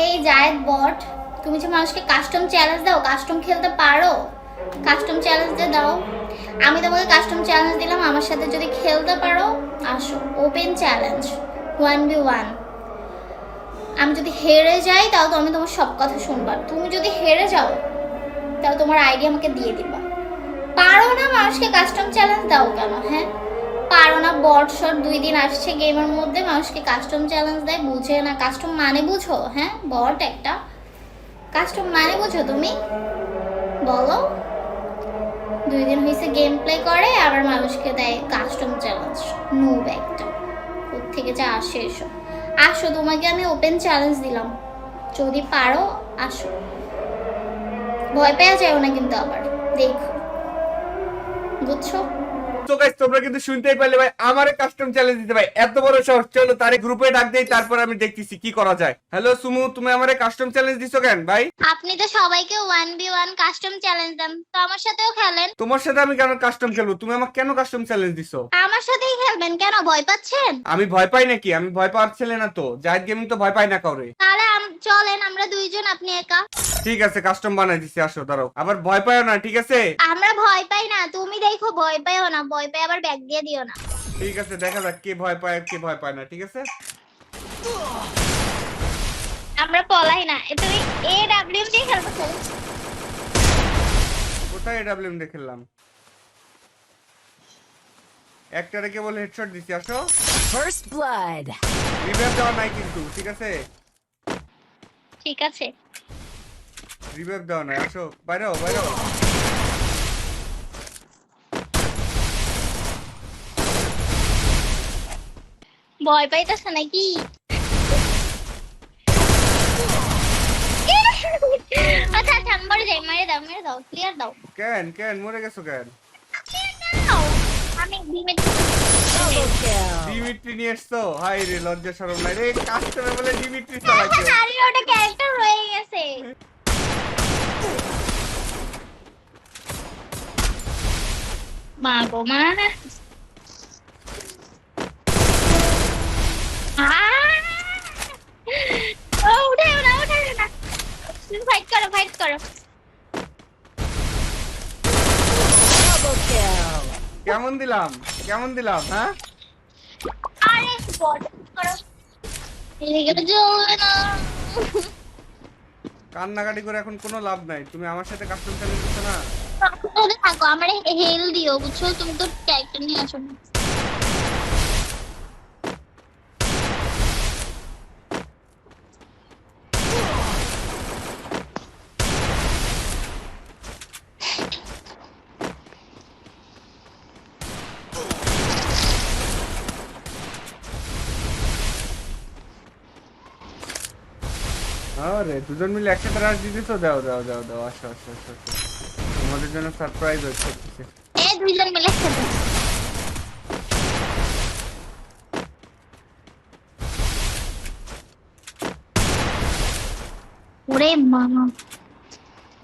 এই জায়েদ বট, তুমি যে মানুষকে কাস্টম চ্যালেঞ্জ দাও কাস্টম খেলতে পারো। কাস্টম চ্যালেঞ্জ দিয়ে দাও। আমি তোমাকে কাস্টম চ্যালেঞ্জ দিলাম, আমার সাথে যদি খেলতে পারো, আসো। Open challenge one v one আমি যদি হেরে যাই, তাও তো আমি তোমার সব কথা শুনবার। তুমি যদি হেরে যাও, তাও তোমার আইডিয়া আমাকে দিয়ে দিবা। পারো না মানুষকে কাস্টম চ্যালেঞ্জ দাও কেন হ্যাঁ? পারো না বট শট দুই দিন আসছে গেমের মধ্যে, মানুষকে কাস্টম চ্যালেঞ্জ দেয়, বুঝে না। কাস্টম মানে বুঝো? হ্যাঁ বট একটা। কাস্টম মানে বুঝো তুমি? বলো। দুই দিন হয়েছে গেম প্লে করে, আবার মানুষকে দেয় কাস্টম চ্যালেঞ্জ নুব একটা। থেকে যা আসে এসো আসো, তোমাকে আমি ওপেন চ্যালেঞ্জ দিলাম। যদি পারো, আসো। ভয় পেয়ে যাও না কিন্তু আবার। দেখো। বুঝছ? তো গাইস তোমরা কিন্তু শুনতেই পারলে ভাই আমারে কাস্টম চ্যালেঞ্জ দিতে ভাই। এত বড় সাহস চলো তারে গ্রুপে ডাক দেই তারপর আমি দেখতেছি কি করা যায়। হ্যালো সুমু তুমি আমারে কাস্টম চ্যালেঞ্জ দিছো কেন ভাই? আপনি তো সবাইকে কাস্টম চ্যালেঞ্জ দেন তো আমার সাথেও খেলেন। তোমার সাথে আমি কেন কাস্টম খেলব? তুমি আমাকে কেন কাস্টম চ্যালেঞ্জ দিছো? আমার সাথেই খেলবেন কেন? ভয় পাচ্ছেন? আমি ভয় পাই নাকি? আমি ভয় পাওয়ার ছেলে না তো। জাহিদ গেমিং তো ভয় পাই না কাউরে। তাহলে আম- চলেন আমরা দুইজন আপনি একা। ঠিক আছে কাস্টম বানাই দিছি আসো দাঁড়াও। আবার ভয় পাইও না ঠিক আছে? আমরা ভয় পাই না তুমি দেখো ভয় পাইও না ভয় পাই আবার ব্যাগ দিয়ে দিও না। ঠিক আছে দেখা যাক কে ভয় পায় কে ভয় পায় না ঠিক আছে? আমরা পলাই না। এ তুমি এ ডাব্লিউ দিয়ে খেলব। কোথায় এডাব্লিউএম দেখলাম একটারে কেবল হেডশট দিছি আসো। First blood. রিভাইভ দাও নাই কিন্তু ঠিক আছে? ঠিক আছে। রিভাইভ দাও নাই আসো। বাইরে বাইরে ভয় পাইতেছে নাকি? আচ্ছা আচ্ছা আমি মরে যাই মেরে দাও মেরে দাও ক্লিয়ার দাও। কেন কেন মরে গেছো কেন? আমি ভীমে Double kill. ডিমিট্রি নিয়ে এসছো? হাই রে লজ্জা শরম নাই রে। কাস্টমে বলে ডিমিট্রি চালাইছে। আরে ওটা ক্যারেক্টার রয়ে গেছে। মা গো মা আহ! ও, উঠে না উঠে না ফাইট করো ফাইট করো। কেমন দিলাম? কেমন দিলাম হ্যাঁ? আরে বড় করো। কান্নাকাটি করে এখন কোনো লাভ নাই। তুমি আমার সাথে কাস্টম চ্যালেঞ্জ দিচ্ছ না? থাকো আমার হেল দিও বুঝছ? তুমি তো ক্যারেক্টার নিয়ে আসো। আরে দুজন মিলে একসাথে রাশ দিতেছো দাও দাও দাও দাও আসো আসো আসো। তোমাদের জন্য সারপ্রাইজ ওয়েট করতেছে এ দুইজন মিলে খেলো ওরে মামা।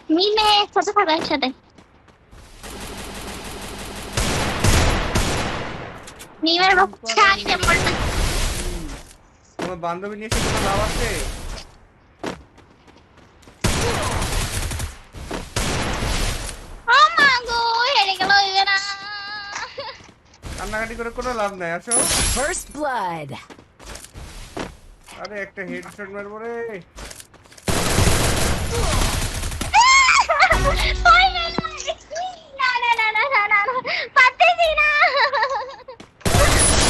মিমে একসাথে থাকো একসাথে। মিমের বাচ্চা আগে পড়তে তোমার বান্ধবী নিয়ে এসে কোনো লাভ আছে? কান্নাকাটি করে কোনো লাভ নাই আসো। First blood. আরে একটা হেডশট মারবো রে। না না না না না না না পারতেছি না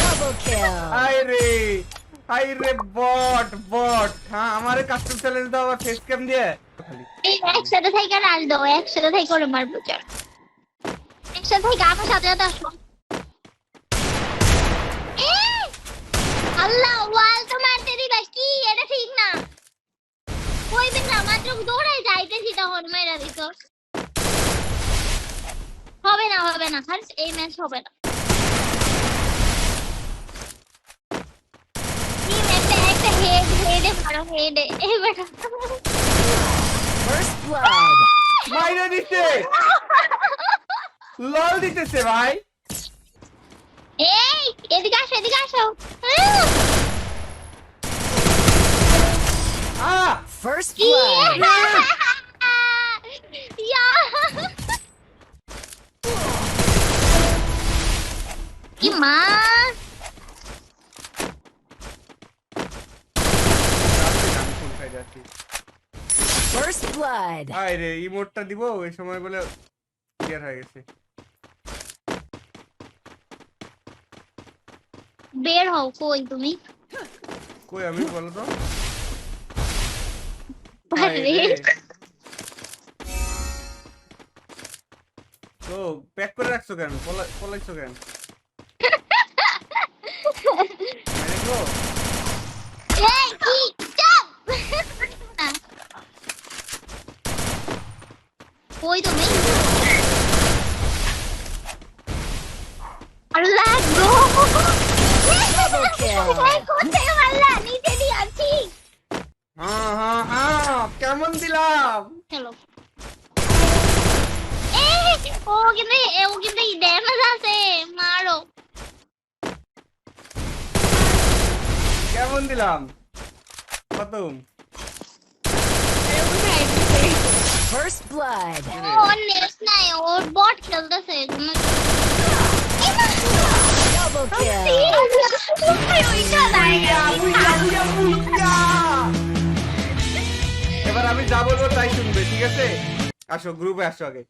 Double kill. হাই রে হাই রে বট বট। হ্যাঁ আমারে কাস্টম চ্যালেঞ্জ দাও আবার ফেস ক্যাম দিয়ে। একসাথে থেকে রাজ দাও একসাথে থেকে করে মারবো চল। একসাথে থেকে আমার সাথে সাথে আসব এই! আল্লাহ ওয়াল তো মারতে দিবা কি? এটা ঠিক না। কইবেন না মাত্র দৌড়াই যাইতেছি তখন মেরা দিত হবে না হবে না আর এই ম্যাচ হবে না. মাইরে দিতে লল দিতেছে ভাই। এই এদিকে আসো এদিকে আসো আহ! আহ First blood. ইয়া কি মা আমি কোন সাইডে আছি First blood. আয় রে ইমোটটা দিব ওই সময় বলে ক্লিয়ার হয়ে গেছে বের হও কই তুমি? কই আমি বলো তো? আরে। তো প্যাক করে রাখছো কেন? পলাইছো কেন? এই কি? কই তুমি? আল্লাহ গো কেমন দিলাম চলো এই ও কিন্তু এ ও কিন্তু ড্যামেজ আছে মারো কেমন দিলাম খতম First blood. ওর নেট নাই ওর বট খেলতেছে কোনো Double kill. ওইটা এবার আমি যা বলব তাই শুনবে ঠিক আছে? আসো গ্রুপে আসো আগে।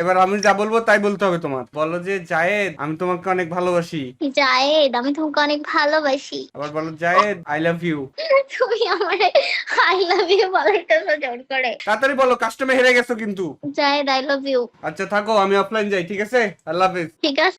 এবার আমি যা বলব তাই বলতে হবে তোমার। বলো যে জায়েদ আমি তোমাকে অনেক ভালোবাসি। জায়েদ আমি তোমাকে অনেক ভালোবাসি। আবার বলো জায়েদ আই লাভ ইউ তুমি আমার আই লাভ ইউ বলাইতেছো জোর করে। তাড়াতাড়ি বলো কাস্টমে হেরে গেছো কিন্তু। জায়েদ আই লাভ ইউ আচ্ছা থাকো আমি অফলাইন যাই ঠিক আছে? আল্লাহ হাফেজ ঠিক আছে।